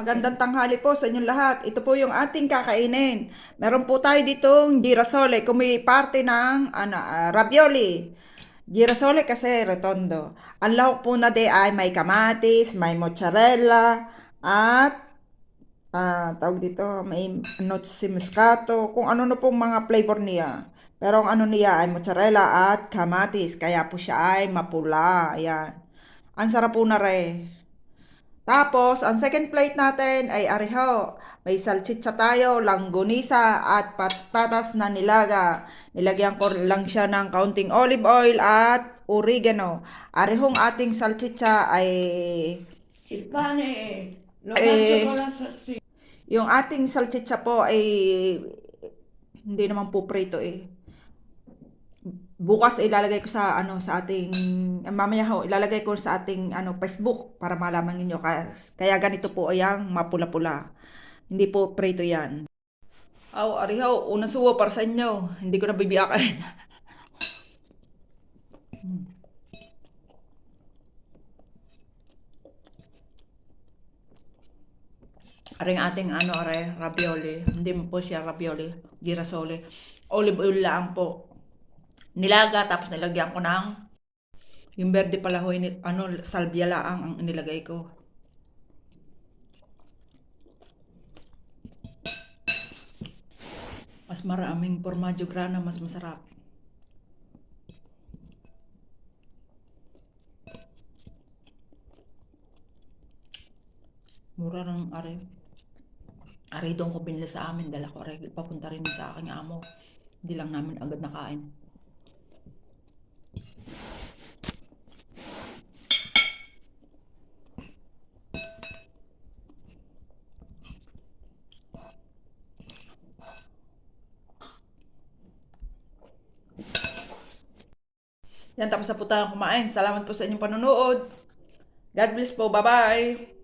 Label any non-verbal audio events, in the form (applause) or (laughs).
magandang tanghali po sa inyong lahat. Ito po yung ating kakainin. Meron po tayo ditong girasole, may parte ng ano, ah, ravioli. Girasole kasi retondo. Ang lahok po na de ay may kamatis, may mozzarella, at ah, tawag dito, may notes muscato, kung ano na pong mga flavor niya. Pero ang ano niya ay mozzarella at kamatis, kaya po siya ay mapula. Ayan. Ang sarap po na re. Tapos, ang second plate natin ay ariho. May salchicha tayo, langgonisa at patatas na nilaga. Nilagyan ko lang siya ng kaunting olive oil at oregano. Arihong ating salchicha ay Il pane lo Eh. Yung ating salchicha po ay hindi naman po prito eh. Bukas ilalagay ko sa ano sa ating eh, mamaya ho ilalagay ko sa ating ano Facebook para malaman niyo kaya, kaya ganito po ayang mapula-pula. Hindi po prito 'yan. Aw, ariho, una suwa para sa inyo. Hindi ko na bibiyakan. (laughs) Aring ating ano are, ravioli. Hindi mo po siya ravioli, girasole. Olive oil lang po. Nilaga, tapos nilagyan ko ng yung berde pala ho, ano, salvia lang ang nilagay ko. Mas maraming formaggio grana, mas masarap. Mura ng are. Are doon ko binili sa amin, dala ko are. Papunta rin sa aking amo. Hindi lang namin agad nakain. Yan, tapos na po tayong kumain. Salamat po sa inyong panonood. God bless po. Bye-bye.